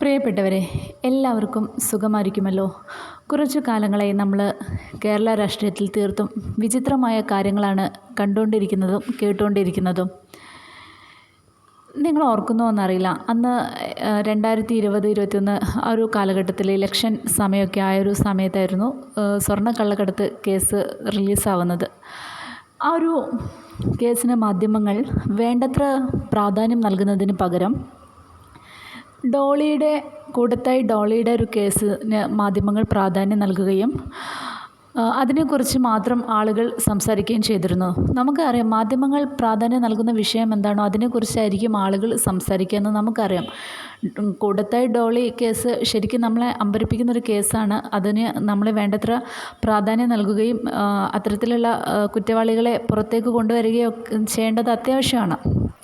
പ്രിയപ്പെട്ടവരെ എല്ലാവർക്കും സുഖമായിരിക്കുമല്ലോ. കുറച്ചു കാലങ്ങളായി നമ്മൾ കേരള രാഷ്ട്രീയത്തിൽ തീർത്തും വിചിത്രമായ കാര്യങ്ങളാണ് കണ്ടുകൊണ്ടിരിക്കുന്നതും കേട്ടുകൊണ്ടിരിക്കുന്നതും. നിങ്ങൾ ഓർക്കുന്നോ എന്നറിയില്ല അന്ന് രണ്ടായിരത്തി ഇരുപത് ഇരുപത്തിയൊന്ന് ആ ഒരു കാലഘട്ടത്തിൽ ഇലക്ഷൻ സമയമൊക്കെ ആയ ഒരു സമയത്തായിരുന്നു സ്വർണക്കള്ളക്കടത്ത് കേസ് റിലീസാവുന്നത്. ആ ഒരു കേസിന് മാധ്യമങ്ങൾ വേണ്ടത്ര പ്രാധാന്യം നൽകുന്നതിന് പകരം ഡോളിയുടെ കൂടത്തായി ഡോളിയുടെ ഒരു കേസിന് മാധ്യമങ്ങൾ പ്രാധാന്യം നൽകുകയും അതിനെക്കുറിച്ച് മാത്രം ആളുകൾ സംസാരിക്കുകയും ചെയ്തിരുന്നു. നമുക്കറിയാം മാധ്യമങ്ങൾ പ്രാധാന്യം നൽകുന്ന വിഷയം എന്താണോ അതിനെക്കുറിച്ചായിരിക്കും ആളുകൾ സംസാരിക്കുക എന്ന് നമുക്കറിയാം കൂടത്തായി ഡോളി കേസ് ശരിക്കും നമ്മളെ അമ്പരിപ്പിക്കുന്ന ഒരു കേസാണ്. അതിന് നമ്മൾ വേണ്ടത്ര പ്രാധാന്യം നൽകുകയും അത്തരത്തിലുള്ള കുറ്റവാളികളെ പുറത്തേക്ക് കൊണ്ടുവരികയോ ചെയ്യേണ്ടത് അത്യാവശ്യമാണ്.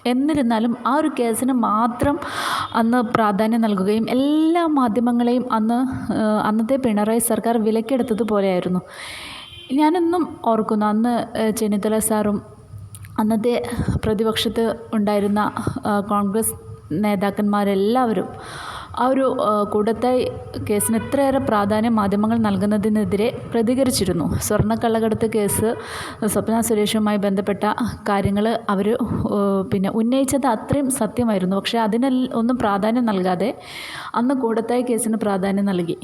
എന്നിരുന്നാലും ആ ഒരു കേസിന് മാത്രം അന്ന് പ്രാധാന്യം നൽകുകയും എല്ലാ മാധ്യമങ്ങളെയും അന്ന് അന്നത്തെ പിണറായി സർക്കാർ വിലക്കെടുത്തതുപോലെയായിരുന്നു ഞാനെന്നും ഓർക്കുന്നു അന്ന് ചെന്നിത്തല സാറും അന്നത്തെ പ്രതിപക്ഷത്ത് ഉണ്ടായിരുന്ന കോൺഗ്രസ് നേതാക്കന്മാരെല്ലാവരും ആ ഒരു കൂടത്തായ് കേസിന് ഇത്രയേറെ പ്രാധാന്യം മാധ്യമങ്ങൾ നൽകുന്നതിനെതിരെ പ്രതികരിച്ചിരുന്നു. സ്വർണക്കള്ളക്കടത്ത് കേസ് സ്വപ്ന സുരേഷുമായി ബന്ധപ്പെട്ട കാര്യങ്ങൾ അവർ പിന്നെ ഉന്നയിച്ചത് അത്രയും സത്യമായിരുന്നു. പക്ഷേ അതിന് ഒന്നും പ്രാധാന്യം നൽകാതെ അന്ന് കൂടത്തായി കേസിന് പ്രാധാന്യം നൽകി.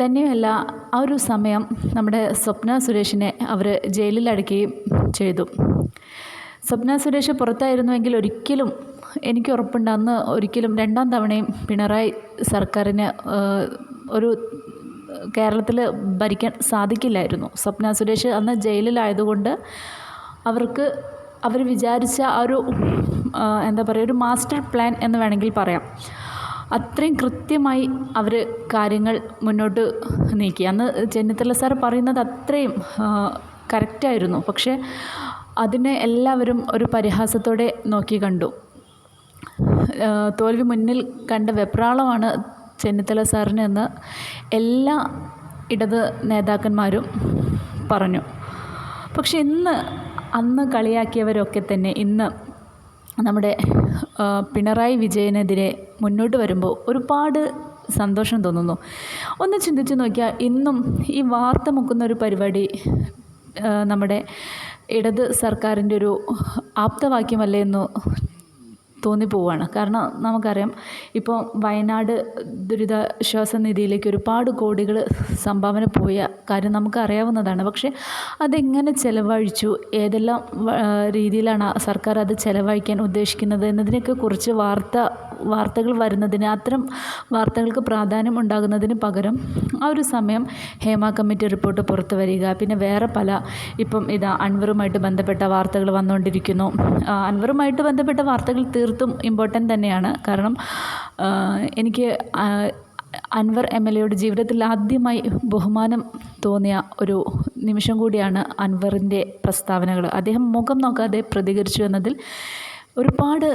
തന്നെയുമല്ല ആ ഒരു സമയം നമ്മുടെ സ്വപ്ന സുരേഷിനെ അവർ ജയിലിൽ ചെയ്തു. സ്വപ്ന സുരേഷ് പുറത്തായിരുന്നുവെങ്കിൽ ഒരിക്കലും എനിക്ക് ഉറപ്പുണ്ട്. അന്ന് ഒരിക്കലും രണ്ടാം തവണയും പിണറായി സർക്കാരിന് ഒരു കേരളത്തിൽ ഭരിക്കാൻ സാധിക്കില്ലായിരുന്നു. സ്വപ്ന സുരേഷ് അന്ന് ജയിലിലായതുകൊണ്ട് അവർക്ക് അവർ വിചാരിച്ച ആ ഒരു എന്താ പറയുക ഒരു മാസ്റ്റർ പ്ലാൻ എന്ന് വേണമെങ്കിൽ പറയാം. അത്രയും കൃത്യമായി അവർ കാര്യങ്ങൾ മുന്നോട്ട് നീക്കി. അന്ന് ചെന്നിത്തല സാർ പറയുന്നത് അത്രയും കറക്റ്റായിരുന്നു. പക്ഷേ അതിനെ എല്ലാവരും ഒരു പരിഹാസത്തോടെ നോക്കി കണ്ടു. തോൽവി മുന്നിൽ കണ്ട വെപ്രാളമാണ് ചെന്നിത്തല സാറിന് എന്ന് എല്ലാ ഇടത് നേതാക്കന്മാരും പറഞ്ഞു. പക്ഷെ ഇന്ന് അന്ന് കളിയാക്കിയവരൊക്കെ തന്നെ ഇന്ന് നമ്മുടെ പിണറായി വിജയനെതിരെ മുന്നോട്ട് വരുമ്പോൾ ഒരുപാട് സന്തോഷം തോന്നുന്നു. ഒന്ന് ചിന്തിച്ച് നോക്കിയാൽ ഇന്നും ഈ വാർത്ത മുക്കുന്ന ഒരു പരിപാടി നമ്മുടെ ഇടത് സർക്കാരിന്റെ ഒരു ആപ്തവാക്യമല്ലേ എന്ന് തോന്നിപ്പോവാണ്. കാരണം നമുക്കറിയാം ഇപ്പോൾ വയനാട് ദുരിതാശ്വാസ നിധിയിലേക്ക് ഒരുപാട് കോടികൾ സംഭാവന പോയ കാര്യം നമുക്കറിയാവുന്നതാണ്. പക്ഷേ അതെങ്ങനെ ചിലവഴിച്ചു? ഏതെല്ലാം രീതിയിലാണ് സർക്കാർ അത് ചിലവഴിക്കാൻ ഉദ്ദേശിക്കുന്നത്? എന്നതിനൊക്കെ കുറിച്ച് വാർത്ത വാർത്തകൾ വരുന്നതിന് അത്തരം വാർത്തകൾക്ക് പ്രാധാന്യം ഉണ്ടാകുന്നതിന് പകരം ആ ഒരു സമയം ഹേമ കമ്മിറ്റി റിപ്പോർട്ട് പുറത്തു വരിക. പിന്നെ വേറെ പല ഇപ്പം ഇതാ അൻവറുമായിട്ട് ബന്ധപ്പെട്ട വാർത്തകൾ വന്നുകൊണ്ടിരിക്കുന്നു. അൻവറുമായിട്ട് ബന്ധപ്പെട്ട വാർത്തകൾ തീർത്തും ഇമ്പോർട്ടന്റ് തന്നെയാണ്. കാരണം എനിക്ക് അൻവർ എം എൽ എയുടെ ജീവിതത്തിൽ ആദ്യമായി ബഹുമാനം തോന്നിയ ഒരു നിമിഷം കൂടിയാണ് അൻവറിന്റെ പ്രസ്താവനകൾ. അദ്ദേഹം മുഖം നോക്കാതെ പ്രതികരിച്ചു എന്നതിൽ ഒരുപാട്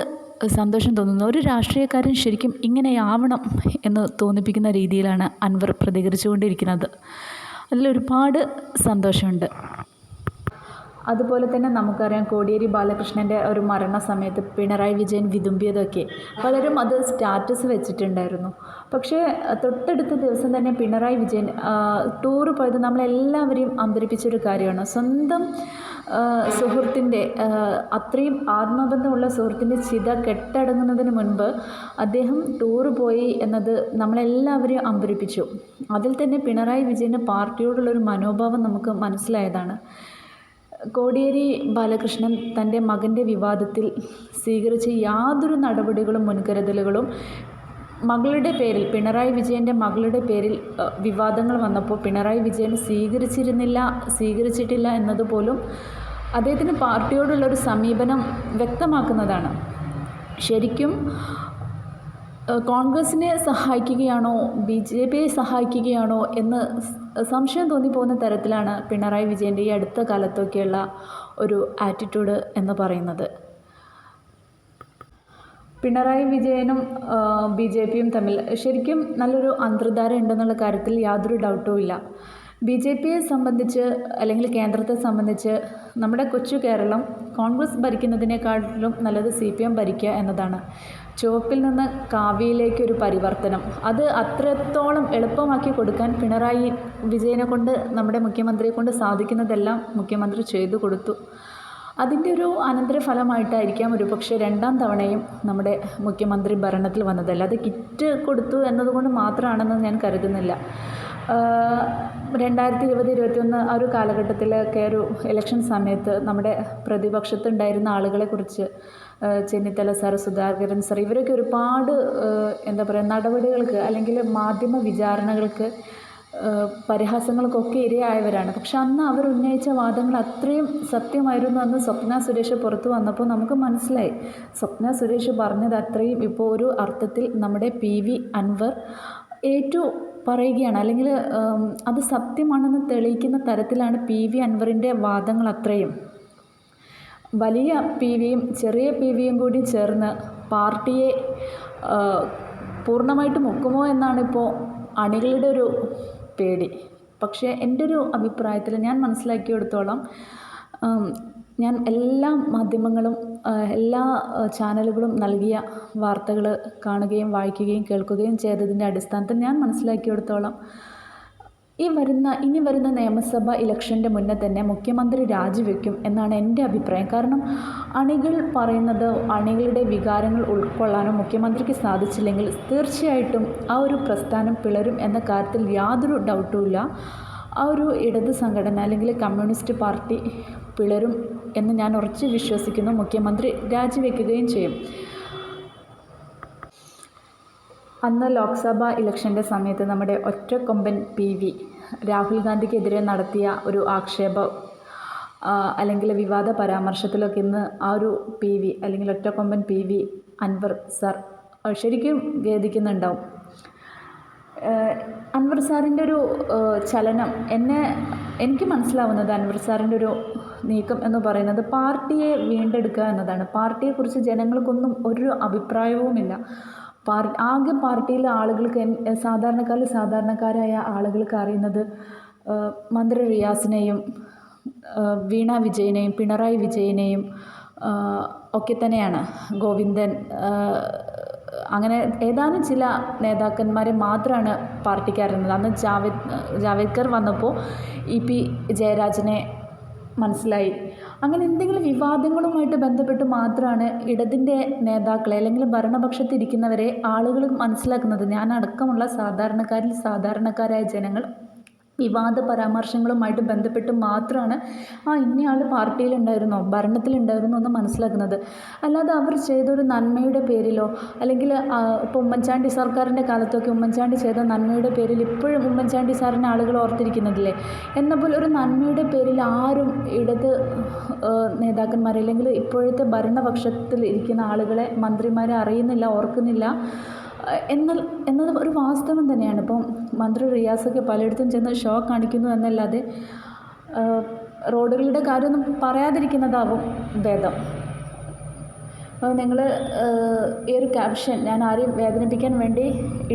സന്തോഷം തോന്നുന്നു. ഒരു രാഷ്ട്രീയക്കാരൻ ശരിക്കും ഇങ്ങനെയാവണം എന്ന് തോന്നിപ്പിക്കുന്ന രീതിയിലാണ് അൻവർ പ്രതികരിച്ചുകൊണ്ടിരിക്കുന്നത്. അതിലൊരുപാട് സന്തോഷമുണ്ട്. അതുപോലെ തന്നെ നമുക്കറിയാം കോടിയേരി ബാലകൃഷ്ണന്റെ ഒരു മരണസമയത്ത് പിണറായി വിജയൻ വിതുമ്പിയതൊക്കെ പലരും അത് സ്റ്റാറ്റസ് വെച്ചിട്ടുണ്ടായിരുന്നു. പക്ഷേ തൊട്ടടുത്ത ദിവസം തന്നെ പിണറായി വിജയൻ ടൂറ് പോയത് നമ്മളെല്ലാവരെയും അമ്പരിപ്പിച്ചൊരു കാര്യമാണ്. സ്വന്തം സുഹൃത്തിന്റെ അത്രയും ആത്മബന്ധമുള്ള സുഹൃത്തിന്റെ ചിത കെട്ടടങ്ങുന്നതിന് മുൻപ് അദ്ദേഹം ടൂറ് പോയി എന്നത് നമ്മളെല്ലാവരെയും അമ്പരിപ്പിച്ചു. അതിൽ തന്നെ പിണറായി വിജയന്റെ പാർട്ടിയോടുള്ളൊരു മനോഭാവം നമുക്ക് മനസ്സിലായതാണ്. കോടിയേരി ബാലകൃഷ്ണൻ തന്റെ മകന്റെ വിവാദത്തിൽ സ്വീകരിച്ച യാതൊരു നടപടികളും മുൻകരുതലുകളും മകളുടെ പേരിൽ പിണറായി വിജയന്റെ മകളുടെ പേരിൽ വിവാദങ്ങൾ വന്നപ്പോൾ പിണറായി വിജയൻ സ്വീകരിച്ചിരുന്നില്ല സ്വീകരിച്ചിട്ടില്ല എന്നതുപോലും അദ്ദേഹത്തിന് പാർട്ടിയോടുള്ള ഒരു സമീപനം വ്യക്തമാക്കുന്നതാണ്. ശരിക്കും കോൺഗ്രസിനെ സഹായിക്കുകയാണോ ബി ജെ പിയെ സഹായിക്കുകയാണോ എന്ന് സംശയം തോന്നിപ്പോകുന്ന തരത്തിലാണ് പിണറായി വിജയന്റെ ഈ അടുത്ത കാലത്തൊക്കെയുള്ള ഒരു ആറ്റിറ്റ്യൂഡ് എന്ന് പറയുന്നത്. പിണറായി വിജയനും ബി ജെ പിയും തമ്മിൽ ശരിക്കും നല്ലൊരു അന്തർധാര ഉണ്ടെന്നുള്ള കാര്യത്തിൽ യാതൊരു ഡൗട്ടും ഇല്ല. ബി ജെ പിയെ സംബന്ധിച്ച് അല്ലെങ്കിൽ കേന്ദ്രത്തെ സംബന്ധിച്ച് നമ്മുടെ കൊച്ചു കേരളം കോൺഗ്രസ് ഭരിക്കുന്നതിനേക്കാട്ടിലും നല്ലത് സി പി എം ഭരിക്കുക എന്നതാണ്. ചുവപ്പിൽ നിന്ന് കാവിയിലേക്ക് ഒരു പരിവർത്തനം. അത് അത്രത്തോളം എളുപ്പമാക്കി കൊടുക്കാൻ പിണറായി വിജയനെ കൊണ്ട് നമ്മുടെ മുഖ്യമന്ത്രിയെ കൊണ്ട് സാധിക്കുന്നതെല്ലാം മുഖ്യമന്ത്രി ചെയ്തു കൊടുത്തു. അതിന്റെ ഒരു അനന്തരഫലമായിട്ടായിരിക്കാം ഒരു പക്ഷേ രണ്ടാം തവണയും നമ്മുടെ മുഖ്യമന്ത്രി ഭരണത്തിൽ വന്നത് അല്ലാതെ കിറ്റ് കൊടുത്തു എന്നതുകൊണ്ട് മാത്രമാണെന്ന് ഞാൻ കരുതുന്നില്ല. രണ്ടായിരത്തി ഇരുപത് ഇരുപത്തിയൊന്ന് ആ ഒരു കാലഘട്ടത്തിലൊക്കെ ഒരു ഇലക്ഷൻ സമയത്ത് നമ്മുടെ പ്രതിപക്ഷത്തുണ്ടായിരുന്ന ആളുകളെക്കുറിച്ച് ചെന്നിത്തല സാർ സുധാകരൻ സാർ ഇവരൊക്കെ ഒരുപാട് എന്താ പറയുക നടപടികൾക്ക് അല്ലെങ്കിൽ മാധ്യമ വിചാരണകൾക്ക് പരിഹാസങ്ങൾക്കൊക്കെ ഇരയായവരാണ്. പക്ഷെ അന്ന് അവർ ഉന്നയിച്ച വാദങ്ങൾ അത്രയും സത്യമായിരുന്നു. അന്ന് സ്വപ്ന സുരേഷ് പുറത്തു വന്നപ്പോൾ നമുക്ക് മനസ്സിലായി. സ്വപ്ന സുരേഷ് പറഞ്ഞത് അത്രയും ഇപ്പോൾ ഒരു അർത്ഥത്തിൽ നമ്മുടെ പി വി അൻവർ ഏറ്റു പറയുകയാണ്. അല്ലെങ്കിൽ അത് സത്യമാണെന്ന് തെളിയിക്കുന്ന തരത്തിലാണ് പി വി അൻവറിന്റെ വാദങ്ങൾ അത്രയും. വലിയ പി വിയും ചെറിയ പി വിയും കൂടി ചേർന്ന് പാർട്ടിയെ പൂർണമായിട്ട് മുക്കുമോ എന്നാണിപ്പോൾ അണികളുടെ ഒരു പേടി. പക്ഷേ എന്റെ ഒരു അഭിപ്രായത്തിൽ ഞാൻ മനസ്സിലാക്കിയെടുത്തോളം ഞാൻ എല്ലാ മാധ്യമങ്ങളും എല്ലാ ചാനലുകളും നൽകിയ വാർത്തകൾ കാണുകയും വായിക്കുകയും കേൾക്കുകയും ചെയ്തതിന്റെ അടിസ്ഥാനത്തിൽ ഞാൻ മനസ്സിലാക്കിയെടുത്തോളം ഈ വരുന്ന ഇനി വരുന്ന നിയമസഭ ഇലക്ഷന്റെ മുന്നേ തന്നെ മുഖ്യമന്ത്രി രാജിവെക്കും എന്നാണ് എന്റെ അഭിപ്രായം. കാരണം അണികൾ പറയുന്നത് അണികളുടെ വികാരങ്ങൾ ഉൾക്കൊള്ളാനോ മുഖ്യമന്ത്രിക്ക് സാധിച്ചില്ലെങ്കിൽ തീർച്ചയായിട്ടും ആ ഒരു പ്രസ്ഥാനം പിളരും എന്ന കാര്യത്തിൽ യാതൊരു ഡൗട്ടുമില്ല ആ ഒരു ഇടത് സംഘടന അല്ലെങ്കിൽ കമ്മ്യൂണിസ്റ്റ് പാർട്ടി പിളരും എന്ന് ഞാൻ ഉറച്ചു വിശ്വസിക്കുന്നു. മുഖ്യമന്ത്രി രാജിവെക്കുകയും ചെയ്യും. അന്ന് ലോക്സഭാ ഇലക്ഷന്റെ സമയത്ത് നമ്മുടെ ഒറ്റക്കൊമ്പൻ പി. വി. രാഹുൽ ഗാന്ധിക്കെതിരെ നടത്തിയ ഒരു ആക്ഷേപ അല്ലെങ്കിൽ വിവാദ പരാമർശത്തിലൊക്കെ ഇന്ന് ആ ഒരു പി. വി. അല്ലെങ്കിൽ ഒറ്റക്കൊമ്പൻ പി. വി. അൻവർ സർ ശരിക്കും ഖേദിക്കുന്നുണ്ടാവും. അൻവർ സാറിന്റെ ഒരു ചലനം എന്നെ എനിക്ക് മനസ്സിലാവുന്നത് അൻവർ സാറിന്റെ ഒരു നീക്കം എന്ന് പറയുന്നത് പാർട്ടിയെ വീണ്ടെടുക്കുക എന്നതാണ്. പാർട്ടിയെക്കുറിച്ച് ജനങ്ങൾക്കൊന്നും ഒരു അഭിപ്രായവുമില്ല. പാർ ആകെ പാർട്ടിയിലെ ആളുകൾക്ക് സാധാരണക്കാരിൽ സാധാരണക്കാരായ ആളുകൾക്ക് അറിയുന്നത് മന്ത്രി റിയാസിനെയും വീണ വിജയനെയും പിണറായി വിജയനെയും ഒക്കെ തന്നെയാണ്. ഗോവിന്ദൻ അങ്ങനെ ഏതാനും ചില നേതാക്കന്മാരെ മാത്രമാണ് പാർട്ടിക്കാരുന്നത് അന്ന് ജാവേദ് ജാവേദ്കർ വന്നപ്പോൾ ഇ പി ജയരാജനെ മനസ്സിലായി. അങ്ങനെ എന്തെങ്കിലും വിവാദങ്ങളുമായിട്ട് ബന്ധപ്പെട്ട് മാത്രമാണ് ഇടതിന്റെ നേതാക്കളെ അല്ലെങ്കിൽ ഭരണപക്ഷത്ത് ഇരിക്കുന്നവരെ ആളുകൾ മനസ്സിലാക്കുന്നത്. ഞാൻ അടക്കമുള്ള സാധാരണക്കാരിൽ സാധാരണക്കാരായ ജനങ്ങൾ വിവാദ പരാമർശങ്ങളുമായിട്ട് ബന്ധപ്പെട്ട് മാത്രമാണ് ആ ഇന്നയാൾ പാർട്ടിയിലുണ്ടായിരുന്നോ? ഭരണത്തിലുണ്ടായിരുന്നോ എന്ന് മനസ്സിലാക്കുന്നത്. അല്ലാതെ അവർ ചെയ്തൊരു നന്മയുടെ പേരിലോ അല്ലെങ്കിൽ ഇപ്പോൾ ഉമ്മൻചാണ്ടി സർക്കാരിന്റെ കാലത്തൊക്കെ ഉമ്മൻചാണ്ടി ചെയ്ത നന്മയുടെ പേരിൽ ഇപ്പോഴും ഉമ്മൻചാണ്ടി സാറിനെ ആളുകൾ ഓർത്തിരിക്കുന്നില്ലേ എന്നപോലെ ഒരു നന്മയുടെ പേരിൽ ആരും ഇടത് നേതാക്കന്മാരെ അല്ലെങ്കിൽ ഇപ്പോഴത്തെ ഭരണപക്ഷത്തിൽ ഇരിക്കുന്ന ആളുകളെ മന്ത്രിമാരെ അറിയുന്നില്ല ഓർക്കുന്നില്ല. എന്നാൽ എന്നത് ഒരു വാസ്തവം തന്നെയാണ്. ഇപ്പം മന്ത്രി റിയാസൊക്കെ പലയിടത്തും ചെന്ന് ഷോ കാണിക്കുന്നു എന്നല്ലാതെ റോഡുകളുടെ കാര്യമൊന്നും പറയാതിരിക്കുന്നതാവും ഭേദം അപ്പോൾ നിങ്ങൾ ഈ ഒരു ക്യാപ്ഷൻ ഞാൻ ആരെയും വേദനിപ്പിക്കാൻ വേണ്ടി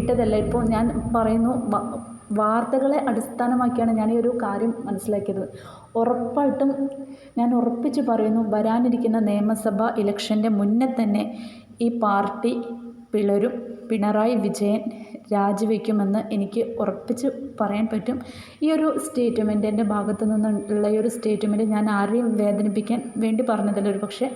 ഇട്ടതല്ല. ഇപ്പോൾ ഞാൻ പറയുന്നു വാർത്തകളെ അടിസ്ഥാനമാക്കിയാണ് ഞാൻ ഈ ഒരു കാര്യം മനസ്സിലാക്കിയത്. ഉറപ്പായിട്ടും ഞാൻ ഉറപ്പിച്ച് പറയുന്നു വരാനിരിക്കുന്ന നിയമസഭാ ഇലക്ഷന്റെ മുന്നേ തന്നെ ഈ പാർട്ടി പിളരും. പിണറായി വിജയൻ രാജിവെക്കുമെന്ന് എനിക്ക് ഉറപ്പിച്ച് പറയാൻ പറ്റും. ഈ ഒരു സ്റ്റേറ്റ്മെന്റ് എന്റെ ഭാഗത്തു നിന്നുള്ള ഈ ഒരു സ്റ്റേറ്റ്മെന്റ് ഞാൻ ആരെയും വേദനിപ്പിക്കാൻ വേണ്ടി പറഞ്ഞതല്ല. ഒരു പക്ഷേ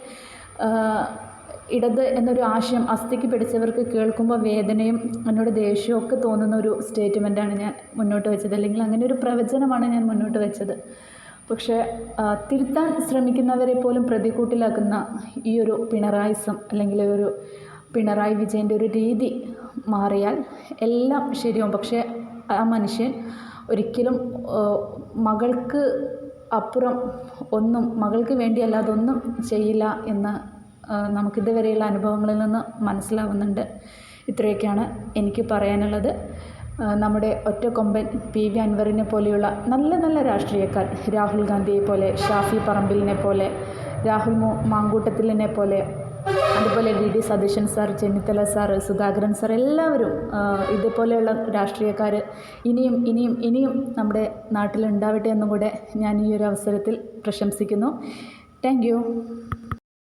ഇടത് എന്നൊരു ആശയം അസ്ഥിക്ക് പിടിച്ചവർക്ക് കേൾക്കുമ്പോൾ വേദനയും എന്നോട് ദേഷ്യവും ഒക്കെ തോന്നുന്ന ഒരു സ്റ്റേറ്റ്മെന്റാണ് ഞാൻ മുന്നോട്ട് വെച്ചത്. അല്ലെങ്കിൽ അങ്ങനെ ഒരു പ്രവചനമാണ് ഞാൻ മുന്നോട്ട് വെച്ചത്. പക്ഷേ തിരുത്താൻ ശ്രമിക്കുന്നവരെ പോലും പ്രതികൂട്ടിലാക്കുന്ന ഈ ഒരു പിണറായിസം അല്ലെങ്കിൽ ഒരു പിണറായി വിജയന്റെ ഒരു രീതി മാറിയാൽ എല്ലാം ശരിയാവും. പക്ഷേ ആ മനുഷ്യൻ ഒരിക്കലും മകൾക്ക് അപ്പുറം ഒന്നും മകൾക്ക് വേണ്ടി അല്ലാതെ ഒന്നും ചെയ്യില്ല എന്ന് നമുക്കിതുവരെയുള്ള അനുഭവങ്ങളിൽ നിന്ന് മനസ്സിലാവുന്നുണ്ട്. ഇത്രയൊക്കെയാണ് എനിക്ക് പറയാനുള്ളത്. നമ്മുടെ ഒറ്റക്കൊമ്പൻ പി വി അൻവറിനെ പോലെയുള്ള നല്ല നല്ല രാഷ്ട്രീയക്കാർ രാഹുൽ ഗാന്ധിയെ പോലെ ഷാഫി പറമ്പിലിനെ പോലെ രാഹുൽ മാങ്കൂട്ടത്തിലിനെ പോലെ അതുപോലെ V D Satheesan sir Chennithala sir Sudhakaran sir എല്ലാവരും ഇതുപോലെയുള്ള രാഷ്ട്രീയക്കാർ ഇനിയും ഇനിയും ഇനിയും നമ്മുടെ നാട്ടിലുണ്ടാവട്ടെ എന്നും കൂടെ ഞാൻ ഈ ഒരു അവസരത്തിൽ പ്രശംസിക്കുന്നു. Thank you